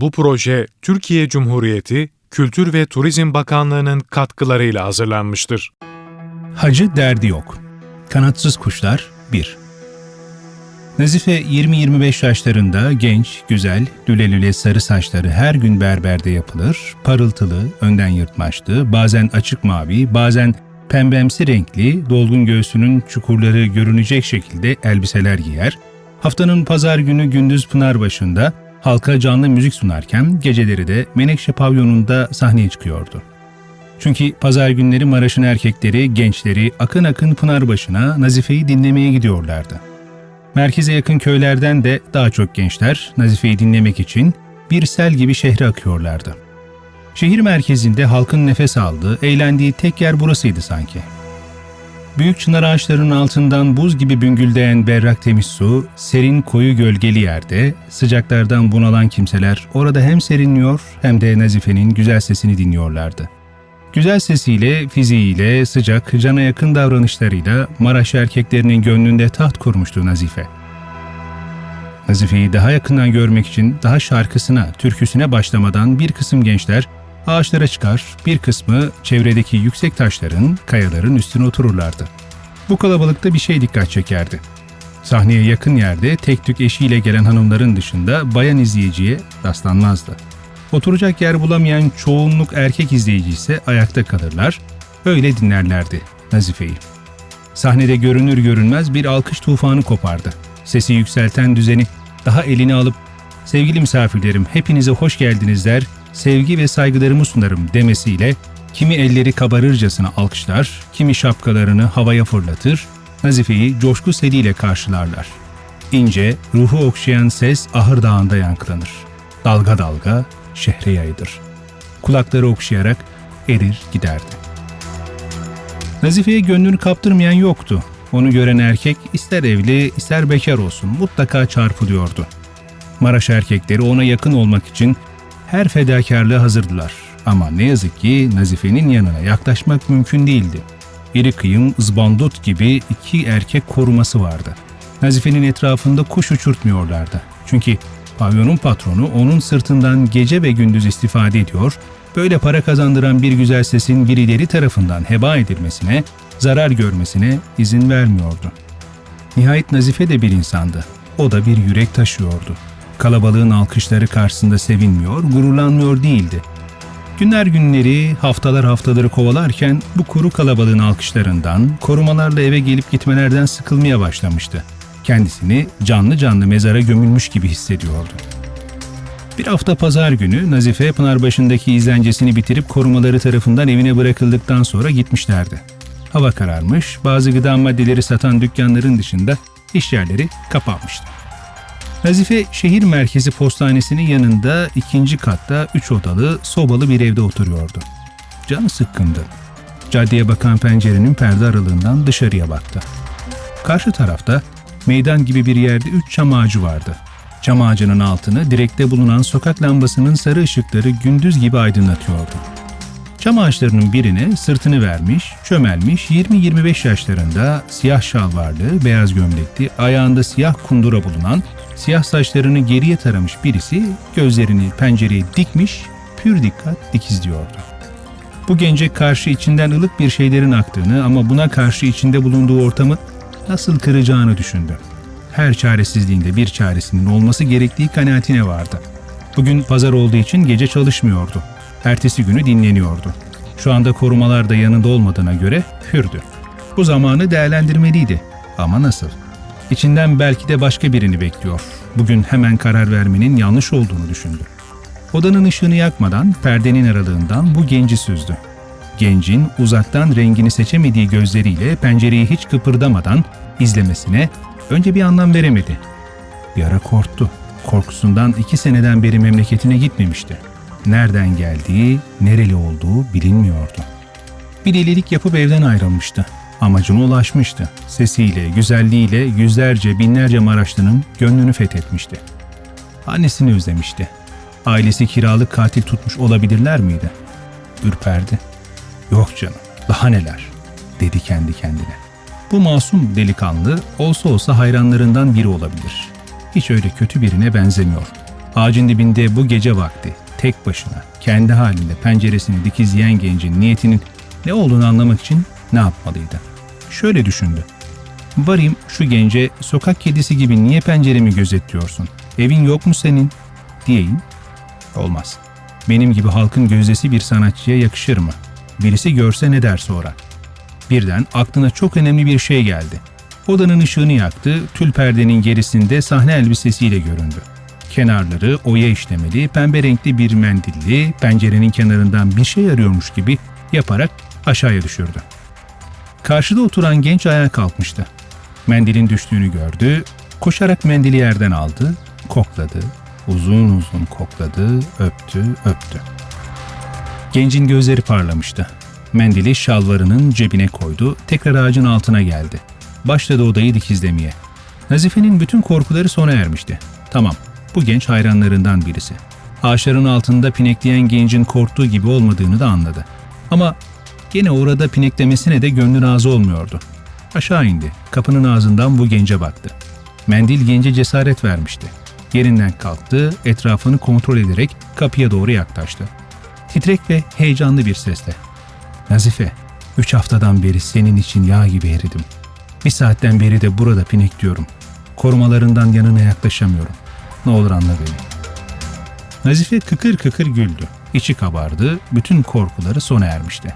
Bu proje Türkiye Cumhuriyeti Kültür ve Turizm Bakanlığı'nın katkılarıyla hazırlanmıştır. Hacı derdi yok. Kanatsız kuşlar 1. Nazife 20-25 yaşlarında genç, güzel, lüle lüle sarı saçları her gün berberde yapılır, parıltılı, önden yırtmaçlı, bazen açık mavi, bazen pembemsi renkli, dolgun göğsünün çukurları görünecek şekilde elbiseler giyer, haftanın pazar günü gündüz Pınarbaşı'nda halka canlı müzik sunarken geceleri de Menekşe Pavyonu'nda sahneye çıkıyordu. Çünkü pazar günleri Maraş'ın erkekleri, gençleri akın akın Pınarbaşı'na Nazife'yi dinlemeye gidiyorlardı. Merkeze yakın köylerden de daha çok gençler Nazife'yi dinlemek için bir sel gibi şehre akıyorlardı. Şehir merkezinde halkın nefes aldığı, eğlendiği tek yer burasıydı sanki. Büyük çınar ağaçlarının altından buz gibi büngüldeyen berrak temiz su, serin koyu gölgeli yerde, sıcaklardan bunalan kimseler orada hem serinliyor hem de Nazife'nin güzel sesini dinliyorlardı. Güzel sesiyle, fiziğiyle, sıcak, cana yakın davranışlarıyla Maraş erkeklerinin gönlünde taht kurmuştu Nazife. Nazife'yi daha yakından görmek için daha şarkısına, türküsüne başlamadan bir kısım gençler ağaçlara çıkar, bir kısmı çevredeki yüksek taşların, kayaların üstüne otururlardı. Bu kalabalıkta bir şey dikkat çekerdi. Sahneye yakın yerde tek tük eşiyle gelen hanımların dışında bayan izleyiciye rastlanmazdı. Oturacak yer bulamayan çoğunluk erkek izleyici ise ayakta kalırlar, öyle dinlerlerdi Nazife'yi. Sahnede görünür görünmez bir alkış tufanı kopardı. Sesi yükselten düzeni daha eline alıp sevgili misafirlerim hepinize hoş geldiniz der, sevgi ve saygılarımı sunarım demesiyle kimi elleri kabarırcasına alkışlar, kimi şapkalarını havaya fırlatır, Nazife'yi coşku seliyle karşılarlar. İnce, ruhu okşayan ses ahır dağında yankılanır. Dalga dalga şehre yayılır. Kulakları okşayarak erir giderdi. Nazife'ye gönlünü kaptırmayan yoktu. Onu gören erkek ister evli ister bekar olsun mutlaka çarpılıyordu. Maraş erkekleri ona yakın olmak için her fedakarlığa hazırdılar. Ama ne yazık ki Nazife'nin yanına yaklaşmak mümkün değildi. İri kıyım, ızbandut gibi iki erkek koruması vardı. Nazife'nin etrafında kuş uçurtmuyorlardı. Çünkü pavyonun patronu onun sırtından gece ve gündüz istifade ediyor, böyle para kazandıran bir güzel sesin birileri tarafından heba edilmesine, zarar görmesine izin vermiyordu. Nihayet Nazife de bir insandı. O da bir yürek taşıyordu. Kalabalığın alkışları karşısında sevinmiyor, gururlanmıyor değildi. Günler günleri, haftalar haftaları kovalarken bu kuru kalabalığın alkışlarından, korumalarla eve gelip gitmelerden sıkılmaya başlamıştı. Kendisini canlı canlı mezara gömülmüş gibi hissediyordu. Bir hafta pazar günü Nazife Pınarbaşı'ndaki izlencesini bitirip korumaları tarafından evine bırakıldıktan sonra gitmişlerdi. Hava kararmış, bazı gıda maddeleri satan dükkanların dışında iş yerleri kapanmıştı. Nazife şehir merkezi postanesinin yanında ikinci katta üç odalı, sobalı bir evde oturuyordu. Canı sıkkındı. Caddeye bakan pencerenin perde aralığından dışarıya baktı. Karşı tarafta meydan gibi bir yerde üç çam ağacı vardı. Çam ağacının altını direkte bulunan sokak lambasının sarı ışıkları gündüz gibi aydınlatıyordu. Çam ağaçlarının birine sırtını vermiş, çömelmiş 20-25 yaşlarında siyah şalvarlı, beyaz gömlekli, ayağında siyah kundura bulunan, siyah saçlarını geriye taramış birisi gözlerini pencereye dikmiş, pür dikkat dikizliyordu. Bu gence karşı içinden ılık bir şeylerin aktığını ama buna karşı içinde bulunduğu ortamı nasıl kıracağını düşündü. Her çaresizliğinde bir çaresinin olması gerektiği kanaatine vardı. Bugün pazar olduğu için gece çalışmıyordu. Ertesi günü dinleniyordu. Şu anda korumalar da yanında olmadığına göre hürdü. Bu zamanı değerlendirmeliydi. Ama nasıl? İçinden belki de başka birini bekliyor. Bugün hemen karar vermenin yanlış olduğunu düşündü. Odanın ışığını yakmadan perdenin aralığından bu genci süzdü. Gencin uzaktan rengini seçemediği gözleriyle pencereyi hiç kıpırdamadan izlemesine önce bir anlam veremedi. Bir ara korktu. Korkusundan iki seneden beri memleketine gitmemişti. Nereden geldiği, nereli olduğu bilinmiyordu. Bir delilik yapıp evden ayrılmıştı. Amacına ulaşmıştı. Sesiyle, güzelliğiyle yüzlerce, binlerce Maraşlı'nın gönlünü fethetmişti. Annesini özlemişti. Ailesi kiralık katil tutmuş olabilirler miydi? Ürperdi. Yok canım, daha neler, dedi kendi kendine. Bu masum delikanlı olsa olsa hayranlarından biri olabilir. Hiç öyle kötü birine benzemiyor. Ağacın dibinde bu gece vakti tek başına kendi halinde penceresini dikizleyen gencin niyetinin ne olduğunu anlamak için ne yapmalıydı? Şöyle düşündü. Varayım şu gence sokak kedisi gibi niye penceremi gözetliyorsun? Evin yok mu senin? Diyeyim. Olmaz. Benim gibi halkın gözdesi bir sanatçıya yakışır mı? Birisi görse ne der sonra? Birden aklına çok önemli bir şey geldi. Odanın ışığını yaktı, tül perdenin gerisinde sahne elbisesiyle göründü. Kenarları oya işlemeli, pembe renkli bir mendilli, pencerenin kenarından bir şey arıyormuş gibi yaparak aşağıya düşürdü. Karşıda oturan genç ayağa kalkmıştı. Mendilin düştüğünü gördü, koşarak mendili yerden aldı, kokladı, uzun uzun kokladı, öptü, öptü. Gencin gözleri parlamıştı. Mendili şalvarının cebine koydu, tekrar ağacın altına geldi. Başladı odayı dikizlemeye. Nazife'nin bütün korkuları sona ermişti. Tamam, bu genç hayranlarından birisi. Ağaçların altında pinekleyen gencin korktuğu gibi olmadığını da anladı. Ama gene orada pineklemesine de gönlü razı olmuyordu. Aşağı indi, kapının ağzından bu gence baktı. Mendil gence cesaret vermişti. Yerinden kalktı, etrafını kontrol ederek kapıya doğru yaklaştı. Titrek ve heyecanlı bir sesle. Nazife, üç haftadan beri senin için yağ gibi eridim. Bir saatten beri de burada pinekliyorum. Korumalarından yanına yaklaşamıyorum. Ne olur anla beni. Nazife kıkır kıkır güldü. İçi kabardı, bütün korkuları sona ermişti.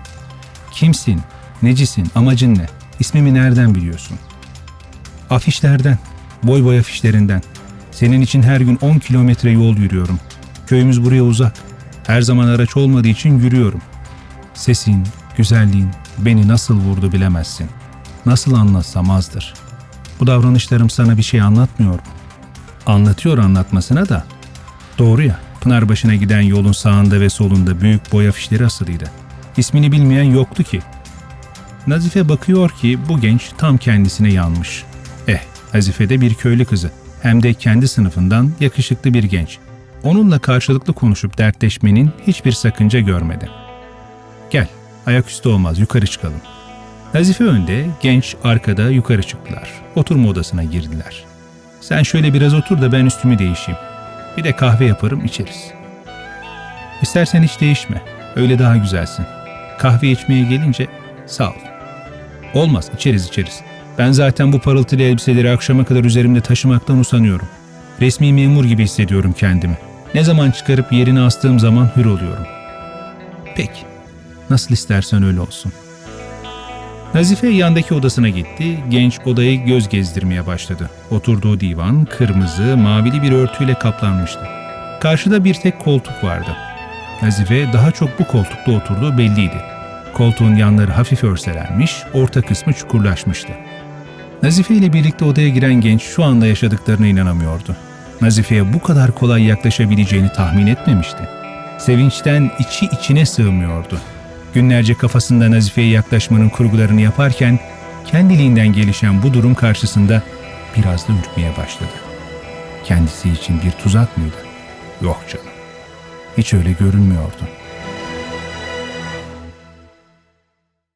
Kimsin? Necisin? Amacın ne? İsmimi nereden biliyorsun? Afişlerden, boy boy afişlerinden. Senin için her gün 10 kilometre yol yürüyorum. Köyümüz buraya uzak. Her zaman araç olmadığı için yürüyorum. Sesin, güzelliğin beni nasıl vurdu bilemezsin. Nasıl anlatsam azdır. Bu davranışlarım sana bir şey anlatmıyor mu? Anlatıyor anlatmasına da. Doğru ya, Pınarbaşı'na giden yolun sağında ve solunda büyük boy afişleri asılıydı. İsmini bilmeyen yoktu ki. Nazife bakıyor ki bu genç tam kendisine yanmış. Eh, Nazife de bir köylü kızı. Hem de kendi sınıfından yakışıklı bir genç. Onunla karşılıklı konuşup dertleşmenin hiçbir sakınca görmedi. Gel, ayaküstü olmaz, yukarı çıkalım. Nazife önde, genç arkada yukarı çıktılar. Oturma odasına girdiler. Sen şöyle biraz otur da ben üstümü değişeyim. Bir de kahve yaparım, içeriz. İstersen hiç değişme. Öyle daha güzelsin. Kahve içmeye gelince sağ ol. Olmaz, içeriz içeriz. Ben zaten bu parıltılı elbiseleri akşama kadar üzerimde taşımaktan usanıyorum. Resmi memur gibi hissediyorum kendimi. Ne zaman çıkarıp yerine astığım zaman hür oluyorum. Peki, nasıl istersen öyle olsun. Nazife yandaki odasına gitti, genç odayı göz gezdirmeye başladı. Oturduğu divan kırmızı, mavili bir örtüyle kaplanmıştı. Karşıda bir tek koltuk vardı. Nazife daha çok bu koltukta oturduğu belliydi. Koltuğun yanları hafif örselenmiş, orta kısmı çukurlaşmıştı. Nazife ile birlikte odaya giren genç şu anda yaşadıklarına inanamıyordu. Nazife'ye bu kadar kolay yaklaşabileceğini tahmin etmemişti. Sevinçten içi içine sığmıyordu. Günlerce kafasında Nazife'ye yaklaşmanın kurgularını yaparken kendiliğinden gelişen bu durum karşısında biraz da ürkmeye başladı. Kendisi için bir tuzak mıydı? Yok canım. Hiç öyle görünmüyordu.